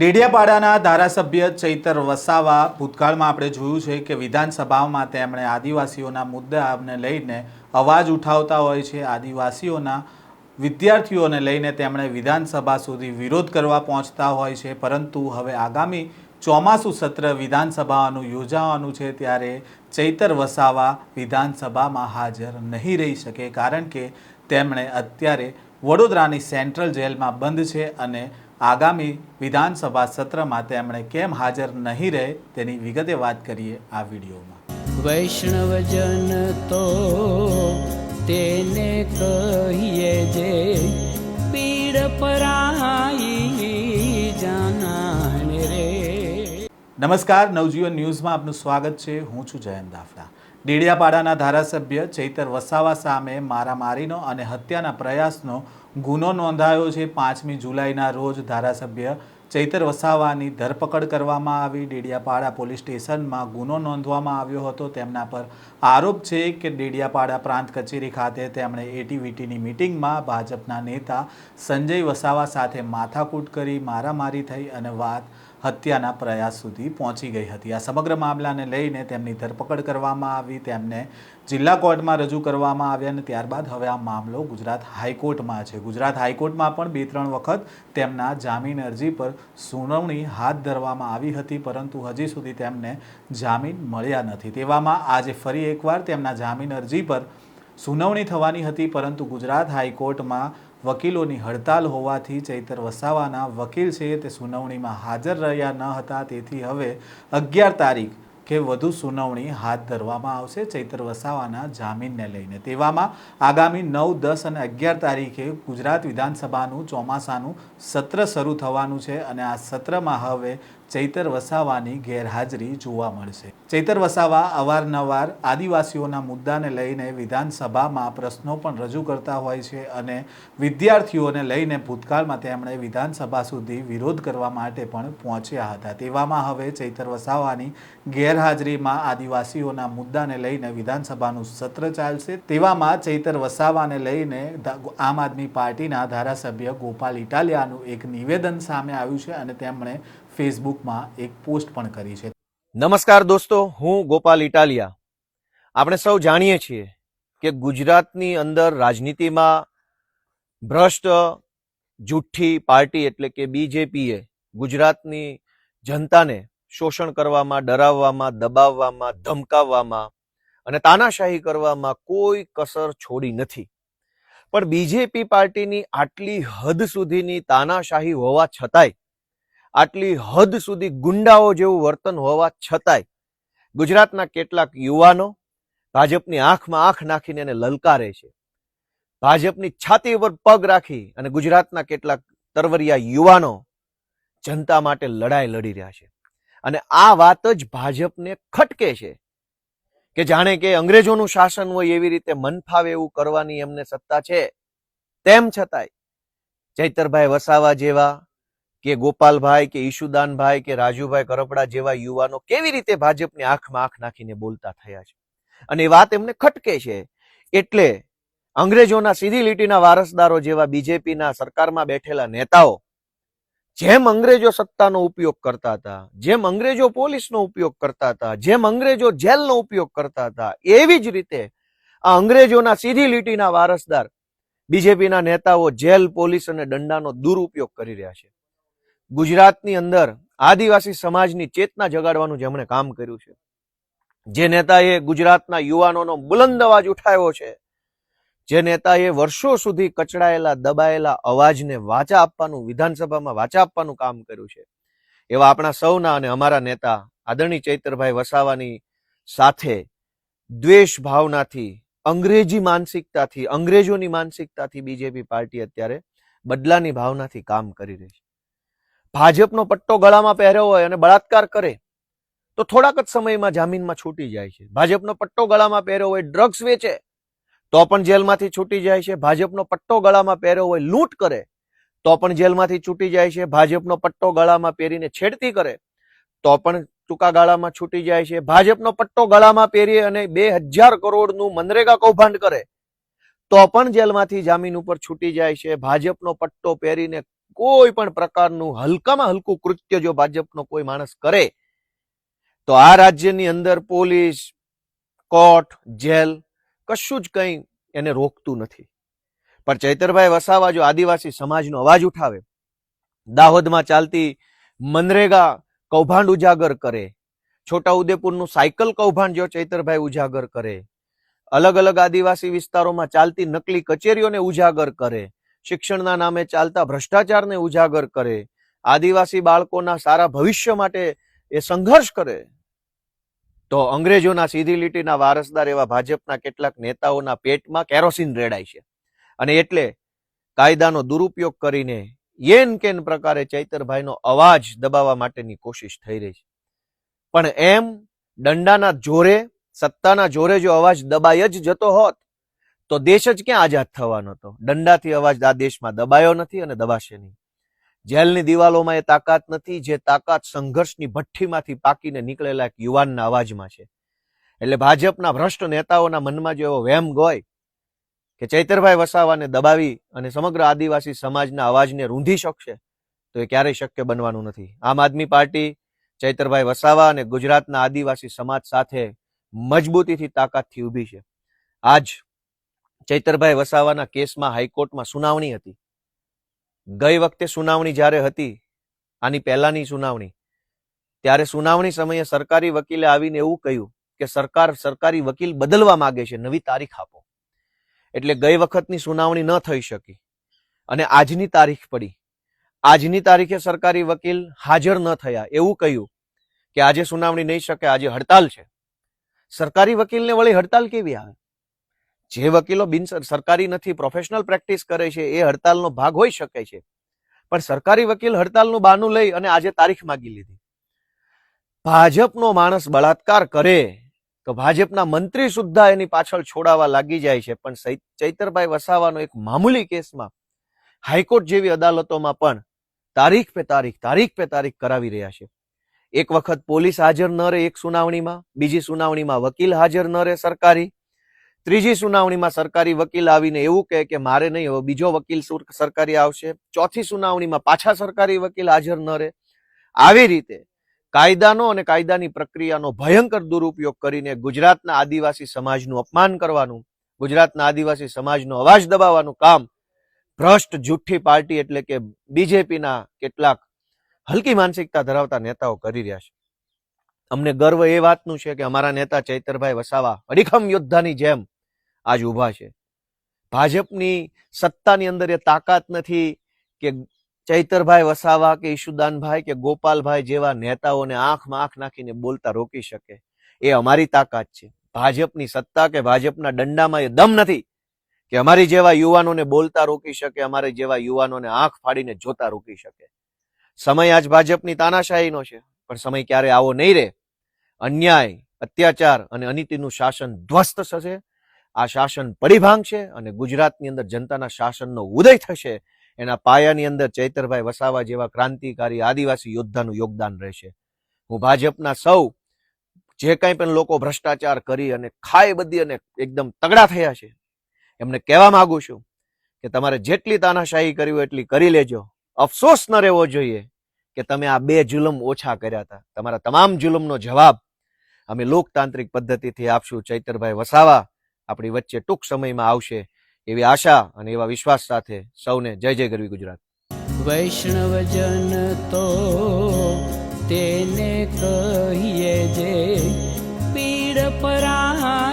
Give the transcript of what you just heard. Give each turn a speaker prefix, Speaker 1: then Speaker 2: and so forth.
Speaker 1: ડેડિયાપાડાના ધારાસભ્ય ચૈતર વસાવા ભૂતકાળમાં આપણે જોયું છે કે વિધાનસભામાં તેમણે આદિવાસીઓના મુદ્દાને લઈને અવાજ ઉઠાવતા હોય છે. આદિવાસીઓના વિદ્યાર્થીઓને લઈને તેમણે વિધાનસભા સુધી વિરોધ કરવા પહોંચતા હોય છે. પરંતુ હવે આગામી ચોમાસું સત્ર વિધાનસભાનું યોજાવાનું છે ત્યારે ચૈતર વસાવા વિધાનસભામાં હાજર નહીં રહી શકે કારણ કે તેમણે અત્યારે વડોદરાની સેન્ટ્રલ જેલમાં બંધ છે અને આગામી વિધાનસભા સત્રમાં તેમણે કેમ હાજર નહીં રહે તેની વિગતે વાત કરીએ આ વિડીયોમાં.
Speaker 2: વૈષ્ણવજન તો તેને કહીએ જે પીડ પરાઈ જાનાને રે.
Speaker 1: નમસ્કાર નવજીવન ન્યૂઝમાં આપનું સ્વાગત છે. હું છું જયંત દાફડા. ડેડિયાપાડાના ધારાસભ્ય ચૈતર વસાવા સામે મારામારીનો અને હત્યાના પ્રયાસનો ગુનો નોંધાયો છે. પાંચમી જુલાઈના રોજ ધારાસભ્ય ચૈતર વસાવાની ધરપકડ કરવામાં આવી. ડેડિયાપાડા પોલીસ સ્ટેશનમાં ગુનો નોંધવામાં આવ્યો હતો. તેમના પર આરોપ છે કે ડેડિયાપાડા પ્રાંત કચેરી ખાતે તેમણે એટીવીટીની મિટિંગમાં ભાજપના નેતા સંજય વસાવા સાથે માથાકૂટ કરી, મારામારી થઈ અને વાત હત્યાના પ્રયાસ સુધી પહોંચી ગઈ હતી. આ સમગ્ર મામલાને લઈને તેમની ધરપકડ કરવામાં આવી, તેમને જિલ્લા કોર્ટમાં રજૂ કરવામાં આવ્યા અને ત્યારબાદ હવે આ મામલો ગુજરાત હાઈકોર્ટમાં છે. ગુજરાત હાઈકોર્ટમાં પણ બે ત્રણ વખત તેમના જામીન અરજી પર સુનાવણી હાથ ધરવામાં આવી હતી, પરંતુ હજી સુધી તેમને જામીન મળ્યા નથી. તેવામાં આજે ફરી એકવાર તેમના જામીન અરજી પર સુનાવણી થવાની હતી, પરંતુ ગુજરાત હાઈકોર્ટમાં વકીલોની હડતાલ હોવાથી ચૈતર વસાવાના વકીલ છે તે સુનાવણીમાં હાજર રહ્યા ન હતા. તેથી હવે અગિયાર તારીખ કે વધુ સુનાવણી હાથ ધરવામાં આવશે ચૈતર વસાવાના જામીનને લઈને. તેવામાં આગામી નવ, દસ અને અગિયાર તારીખે ગુજરાત વિધાનસભાનું ચોમાસાનું સત્ર શરૂ થવાનું છે અને આ સત્રમાં હવે ચૈતર વસાવાની ગેરહાજરી જોવા મળશે. ચૈતર વસાવા અવારનવાર આદિવાસીઓના મુદ્દાને લઈને વિધાનસભામાં પ્રશ્નો પણ રજૂ કરતા હોય છે અને વિદ્યાર્થીઓને લઈને ભૂતકાળમાં તેમણે વિધાનસભા સુધી વિરોધ કરવા માટે પણ પહોંચ્યા હતા. તેવામાં હવે ચૈતર વસાવાની ગેરહાજરીમાં આદિવાસીઓના મુદ્દાને લઈને વિધાનસભાનું સત્ર ચાલશે. તેવામાં ચૈતર વસાવાને લઈને આમ આદમી પાર્ટીના ધારાસભ્ય ગોપાલ ઇટાલિયાનું એક નિવેદન સામે આવ્યું છે અને તેમણે ફેસબુકમાં એક પોસ્ટ પણ કરી છે.
Speaker 3: નમસ્કાર દોસ્તો, હું ગોપાલ ઇટાલિયા. આપણે સૌ જાણીએ છીએ કે ગુજરાતની અંદર રાજનીતિમાં ભ્રષ્ટ, જુઠ્ઠી પાર્ટી એટલે કે બીજેપીએ ગુજરાતની જનતાને શોષણ કરવામાં, ડરાવવામાં, દબાવવામાં, ધમકાવવામાં અને તાનાશાહી કરવામાં કોઈ કસર છોડી નથી. પણ બીજેપી પાર્ટીની આટલી હદ સુધીની તાનાશાહી હોવા છતાંય આટલી હદ સુધી ગુંડાઓ જેવું વર્તન હોવા છતાંય ગુજરાતના કેટલાક યુવાનો ભાજપની આંખમાં આંખ નાખીને એને લલકારે છે. ભાજપની છાતી ઉપર પગ રાખી અને ગુજરાતના કેટલાક તરવરિયા યુવાનો જનતા માટે લડાઈ લડી રહ્યા છે. અને આ વાત જ ભાજપને ખટકે છે કે જાણે કે અંગ્રેજોનું શાસન હોય એવી રીતે મન ફાવે એવું કરવાની એમને સત્તા છે. તેમ છતાંય ચૈતરભાઈ વસાવા જેવા કે ગોપાલભાઈ, કે ઈશુદાનભાઈ, કે રાજુભાઈ કરપડા જેવા યુવાનો કેવી રીતે ભાજપની આંખમાં આંખ નાખીને બોલતા થયા છે? અને એ વાત એમને ખટકે છે. એટલે અંગ્રેજોના સીધી લીટીના વારસદારો જેવા બીજેપીના સરકારમાં બેઠેલા નેતાઓ જેમ અંગ્રેજો સત્તાનો ઉપયોગ કરતા હતા, જેમ અંગ્રેજો પોલીસનો ઉપયોગ કરતા હતા, જેમ અંગ્રેજો જેલનો ઉપયોગ કરતા હતા, એવી જ રીતે આ અંગ્રેજોના સીધી લીટીના વારસદાર બીજેપીના નેતાઓ જેલ, પોલીસ અને દંડાનો દુરુપયોગ કરી રહ્યા છે. ગુજરાતની અંદર આદિવાસી સમાજની ચેતના જગાડવાનું જેમણે કામ કર્યું છે. જે નેતાએ ગુજરાતના યુવાનોનો બુલંદ અવાજ ઉઠાવ્યો છે, જે નેતાએ વર્ષો સુધી કચડાયેલા, દબાયેલા અવાજને વાચા આપવાનું, વિધાનસભામાં વાચા આપવાનું કામ કર્યું છે. એવા આપણા સૌના અને અમારા નેતા આદરણીય ચૈતરભાઈ વસાવાની સાથે દ્વેષ ભાવનાથી, અંગ્રેજી માનસિકતાથી, અંગ્રેજોની માનસિકતાથી બીજેપી પાર્ટી અત્યારે બદલાની ભાવનાથી કામ કરી રહી છે. ભાજપનો પટ્ટો ગળામાં પહેર્યો હોય અને બળાત્કાર કરે, તો થોડાક જ સમયમાં જામીનમાં છૂટી જાય છે. ભાજપનો પટ્ટો ગળામાં પહેર્યો હોય, ડ્રગ્સ વેચે, તો પણ જેલમાંથી છૂટી જાય છે. ભાજપનો પટ્ટો ગળામાં પહેર્યો હોય, લૂંટ કરે, તો પણ જેલમાંથી છૂટી જાય છે. ભાજપનો પટ્ટો ગળામાં પહેરીને છેડતી કરે, તો પણ ટૂંકા ગાળામાં છૂટી જાય છે. ભાજપનો પટ્ટો ગળામાં પહેરી અને બે હજાર કરોડનું મનરેગા કૌભાંડ કરે, તો પણ જેલમાંથી જામીન ઉપર છૂટી જાય છે. ભાજપનો પટ્ટો પહેરીને કોઈ પણ પ્રકારનું હલકામાં હલકું કૃત્ય જો ભાજપનો કોઈ માણસ કરે, તો આ રાજ્યની અંદર પોલીસ, કોર્ટ, જેલ કશું જ કંઈ એને રોકતું નથી. પણ ચૈતરભાઈ વસાવા જો આદિવાસી સમાજનો અવાજ ઉઠાવે, દાહોદમાં ચાલતી મનરેગા કૌભાંડ ઉજાગર કરે છોટા ઉદેપુરનું સાયકલ કૌભાંડ જો ચૈતરભાઈ ઉજાગર કરે, અલગ અલગ આદિવાસી વિસ્તારોમાં ચાલતી નકલી કચેરીઓને ઉજાગર કરે શિક્ષણના નામે ચાલતા ભ્રષ્ટાચારને ઉજાગર કરે, આદિવાસી બાળકોના સારા ભવિષ્ય માટે એ સંઘર્ષ કરે. તો અંગ્રેજોના સીધી લીટીના વારસદાર એવા ભાજપના કેટલાક નેતાઓના પેટમાં કેરોસીન રેડાય છે. અને એટલે કાયદાનો દુરુપયોગ કરીને યેન કેન પ્રકારે ચૈતરભાઈનો અવાજ દબાવવા માટેની કોશિશ થઈ રહી છે. પણ એમ દંડાના જોરે, સત્તાના જોરે જો અવાજ દબાઈ જ જતો હોત તો દેશ જ ક્યાં આઝાદ થવાનો હતો? દંડાથી અવાજ આ દેશમાં દબાયો નથી અને દબાશે નહીં. જેલની દિવાલોમાં એ તાકાત નથી, જે તાકાત સંઘર્ષની ભઠ્ઠીમાંથી પાકીને નીકળેલા એક યુવાનના અવાજમાં છે. એટલે ભાજપના ભ્રષ્ટ નેતાઓના મનમાં જો એવો વહેમ હોય કે ચૈતરભાઈ વસાવાને દબાવી અને સમગ્ર આદિવાસી સમાજના અવાજને રૂંધી શકશે, તો એ ક્યારેય શક્ય બનવાનું નથી. આમ આદમી પાર્ટી, ચૈતરભાઈ વસાવા અને ગુજરાતના આદિવાસી સમાજ સાથે મજબૂતીથી તાકાતથી ઊભી છે. આજ ચૈતરભાઈ વસાવાના કેસમાં હાઈકોર્ટમાં સુનાવણી હતી. ગઈ વખતે સુનાવણી જ્યારે હતી, આની પહેલાની સુનાવણી, ત્યારે સુનાવણી સમયે સરકારી વકીલે આવીને એવું કહ્યું કે સરકાર સરકારી વકીલ બદલવા માંગે છે, નવી તારીખ આપો. એટલે ગઈ વખતની સુનાવણી ન થઈ શકી અને આજની તારીખ પડી. આજની તારીખે સરકારી વકીલ હાજર ન થયા, એવું કહ્યું કે આજે સુનાવણી નહીં શકે, આજે હડતાલ છે. સરકારી વકીલને વળી હડતાલ કેવી આવે? જે વકીલો બિન સરકારી નથી પ્રોફેશનલ પ્રેક્ટિસ કરે છે, એ હડતાલનો ભાગ હોઈ શકે છે. પણ સરકારી વકીલ હડતાલનું બાનું લઈ અને આજે તારીખ માગી લીધી. ભાજપનો માણસ બળાત્કાર કરે તો ભાજપના મંત્રી સુદ્ધા એની પાછળ છોડાવા લાગી જાય છે. પણ ચૈતરભાઈ વસાવાનો એક મામૂલી કેસમાં હાઈકોર્ટ જેવી અદાલતોમાં પણ તારીખ પે તારીખ તારીખ પે તારીખ કરાવી રહ્યા છે. એક વખત પોલીસ હાજર ન રહે એક સુનાવણીમાં, બીજી સુનાવણીમાં વકીલ હાજર ન રહે સરકારી. ત્રીજી સુનાવણીમાં સરકારી વકીલ આવીને એવું કહે કે મારે નહીં, હવે બીજો વકીલ સુર- સરકારી આવશે. ચોથી સુનાવણીમાં પાછા સરકારી વકીલ હાજર ન રહે. આવી રીતે કાયદાનો અને કાયદાની પ્રક્રિયાનો ભયંકર દુરુપયોગ કરીને ગુજરાતના આદિવાસી સમાજનું અપમાન કરવાનું, ગુજરાતના આદિવાસી સમાજનો અવાજ દબાવવાનું કામ ભ્રષ્ટ જુઠ્ઠી પાર્ટી એટલે કે બીજેપીના કેટલાક હલકી માનસિકતા ધરાવતા નેતાઓ કરી રહ્યા છે. અમને ગર્વ એ વાતનું છે કે અમારા નેતા ચૈતરભાઈ વસાવા અડીખમ યોદ્ધાની જેમ આજ ઊભા છે. ભાજપની સત્તાની અંદર એ તાકાત નથી કે ચૈતરભાઈ વસાવા કે ઈશુદાનભાઈ કે ગોપાલભાઈ જેવા નેતાઓને આંખમાં આંખ નાખીને બોલતા રોકી શકે. એ અમારી તાકાત છે. ભાજપની સત્તા કે ભાજપના દંડામાં એ દમ નથી કે અમારી જેવા યુવાનોને બોલતા રોકી શકે, અમારી જેવા યુવાનોને આંખ ફાડીને જોતા રોકી શકે. સમય આજ ભાજપની તાનાશાહીનો છે, પણ સમય ક્યારે આવો નહીં રહે. અન્યાય, અત્યાચાર અને અનીતિનું શાસન ધ્વસ્ત થશે. આ શાસન પડી ભાંગશે અને ગુજરાતની અંદર જનતાના શાસનનો ઉદય થશે. એના પાયાની અંદર ચૈતરભાઈ વસાવા જેવા ક્રાંતિકારી આદિવાસી યોદ્ધાનું યોગદાન રહેશે. હું ભાજપના સૌ, જે કાંઈ પણ લોકો ભ્રષ્ટાચાર કરી અને ખાઈ બધી અને એકદમ તગડા થયા છે, એમને કહેવા માંગુ છું કે તમારે જેટલી તાનાશાહી કરી હોય એટલી કરી લેજો. અફસોસ ન રહેવો જોઈએ કે તમે આ બે જુલમ ઓછા કર્યા હતા. તમારા તમામ જુલમનો જવાબ અમે લોકતાંત્રિક પદ્ધતિથી આપશું ચૈતરભાઈ વસાવા. આપણી વચ્ચે ટૂંક સમયમાં આવશે એવી આશા અને એવા વિશ્વાસ સાથે સૌને જય જય ગરવી ગુજરાત.
Speaker 2: વૈષ્ણવજન તો તેને કહીએ જે પીડ પરાઈ